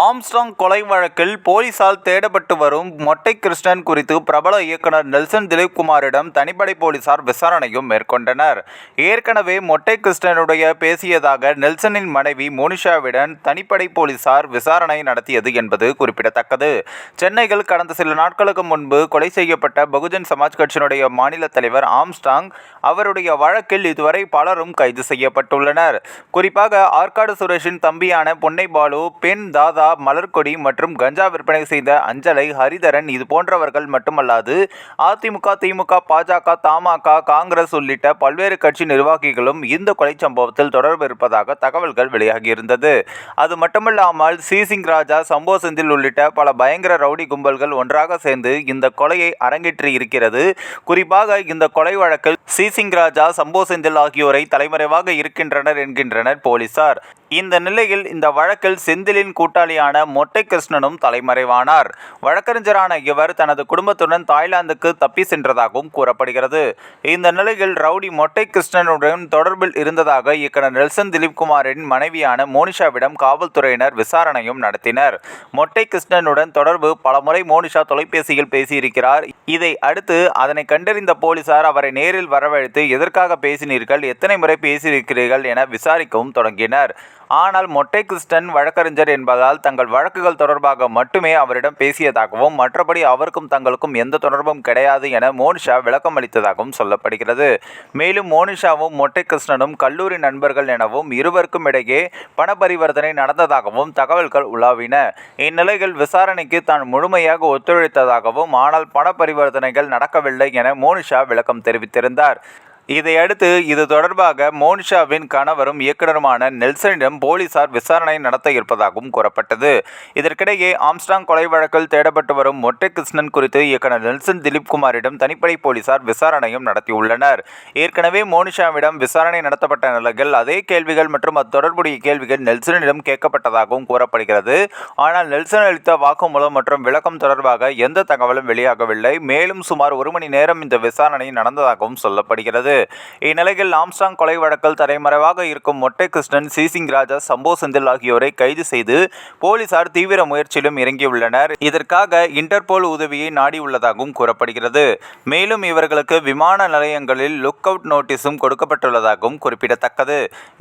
Armstrong கொலை வழக்கில் போலீசால் தேடப்பட்டு வரும் மொட்டை கிருஷ்ணன் குறித்து பிரபல இயக்குனர் நெல்சன் திலீப்குமாரிடம் தனிப்படை போலீசார் விசாரணையும் மேற்கொண்டனர். ஏற்கனவே மொட்டை கிருஷ்ணனுடைய பேசியதாக நெல்சனின் மனைவி மோனிஷாவிடம் தனிப்படை போலீசார் விசாரணை நடத்தியது என்பது குறிப்பிடத்தக்கது. சென்னையில் கடந்த சில நாட்களுக்கு முன்பு கொலை செய்யப்பட்ட பகுஜன் சமாஜ் கட்சியினுடைய மாநில தலைவர் ஆம்ஸ்டாங் அவருடைய வழக்கில் இதுவரை பலரும் கைது செய்யப்பட்டுள்ளனர். குறிப்பாக ஆற்காடு சுரேஷின் தம்பியான பொன்னை பாலு பெண் தாதா மலர்கொடி மற்றும் கஞ்சா விற்பனை செய்த அஞ்சலை ஹரிதரன் இது போன்றவர்கள் மட்டுமல்லாது அதிமுக திமுக பாஜக தமாக காங்கிரஸ் உள்ளிட்ட பல்வேறு கட்சி நிர்வாகிகளும் இந்த கொலை சம்பவத்தில் தொடர்பு இருப்பதாக தகவல்கள் வெளியாகியிருந்தது. அது மட்டுமல்லாமல் சிசிங் ராஜா சம்போ செந்தில் உள்ளிட்ட பல பயங்கர ரவுடி கும்பல்கள் ஒன்றாக சேர்ந்து இந்த கொலையை அரங்கேற்றி இருக்கிறது. குறிப்பாக இந்த கொலை வழக்கில் சிசிங் ராஜா சம்போ செந்தில் ஆகியோரை தலைமறைவாக இருக்கின்றனர் என்கின்றனர் போலீசார். இந்த நிலையில் இந்த வழக்கில் செந்திலின் கூட்டாளி கூட்டாளியான மொட்டை கிருஷ்ணனும் தலைமறைவானார். வழக்கறிஞரான இவர் தனது குடும்பத்துடன் தாய்லாந்துக்கு தப்பி சென்றதாகவும் கூறப்படுகிறது. இந்த நிலையில் ரவுடி மொட்டை கிருஷ்ணனுடன் தொடர்பில் இருந்ததாக இயக்குனர் நெல்சன் திலீப்குமாரின் மனைவியான மோனிஷாவிடம் காவல்துறையினர் விசாரணையும் நடத்தினர். மொட்டை கிருஷ்ணனுடன் தொடர்பு பலமுறை மோனிஷா தொலைபேசியில் பேசியிருக்கிறார். இதை அடுத்து அதனை கண்டறிந்த போலீசார் அவரை நேரில் வரவழைத்து எதற்காக பேசினீர்கள் எத்தனை முறை பேசியிருக்கிறீர்கள் என விசாரிக்கவும் தொடங்கினர். ஆனால் மொட்டை கிறிஸ்டன் வழக்கறிஞர் என்பதால் தங்கள் வழக்குகள் தொடர்பாக மட்டுமே அவரிடம் பேசியதாகவும் மற்றபடி அவருக்கும் தங்களுக்கும் எந்த தொடர்பும் கிடையாது என மோனிஷா விளக்கம் அளித்ததாகவும் சொல்லப்படுகிறது. மேலும் மோனிஷாவும் மொட்டை கிருஷ்ணனும் கல்லூரி நண்பர்கள் எனவும் இருவருக்கும் இடையே பண பரிவர்த்தனை நடந்ததாகவும் தகவல்கள் உலாவின. இந்நிலையில் விசாரணைக்கு தான் முழுமையாக ஒத்துழைத்ததாகவும் ஆனால் பண பரிவர்த்தனைகள் நடக்கவில்லை என மோனிஷா விளக்கம் தெரிவித்திருந்தார். இதையடுத்து இது தொடர்பாக மோனிஷாவின் கணவரும் இயக்குனருமான நெல்சனிடம் போலீசார் விசாரணை நடத்த இருப்பதாகவும் கூறப்பட்டது. இதற்கிடையே ஆம்ஸ்டாங் கொலை வழக்கில் தேடப்பட்டு வரும் மொட்டை கிருஷ்ணன் குறித்து இயக்குனர் நெல்சன் திலீப்குமாரிடம் தனிப்படை போலீசார் விசாரணையும் நடத்தியுள்ளனர். ஏற்கனவே மோனிஷாவிடம் விசாரணை நடத்தப்பட்ட நிலையில் அதே கேள்விகள் மற்றும் அத்தொடர்புடைய கேள்விகள் நெல்சனிடம் கேட்கப்பட்டதாகவும் கூறப்படுகிறது. ஆனால் நெல்சன் அளித்த வாக்குமூலம் மற்றும் விளக்கம் தொடர்பாக எந்த தகவலும் வெளியாகவில்லை. மேலும் சுமார் ஒரு மணி நேரம் இந்த விசாரணை நடந்ததாகவும் சொல்லப்படுகிறது. இந்நிலையில் ஆம்ஸ்டாங் கொலை வழக்கில் தலைமறைவாக இருக்கும் மொட்டை கிருஷ்ணன் சிசிங் ராஜா சம்போ செந்தில் ஆகியோரை கைது செய்து போலீசார் தீவிர முயற்சியிலும் இறங்கியுள்ளனர். இதற்காக இன்டர்போல் உதவியை நாடியுள்ளதாகவும் கூறப்படுகிறது. மேலும் இவர்களுக்கு விமான நிலையங்களில் லுக் அவுட் நோட்டீஸும் கொடுக்கப்பட்டுள்ளதாகவும் குறிப்பிடத்தக்கது.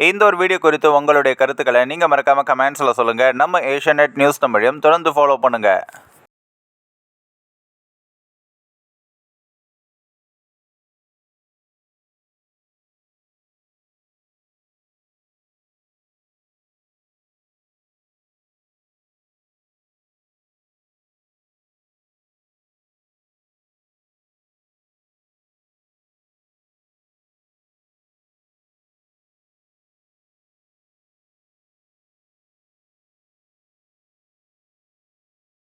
இந்த ஒரு வீடியோ குறித்து உங்களுடைய கருத்துக்களை நீங்கள் மறக்காமல் கமெண்ட்ஸில் சொல்லுங்கள் நம்ம ஏஷியா நியூஸ் தமிழையும் தொடர்ந்து ஃபாலோ பண்ணுங்கள்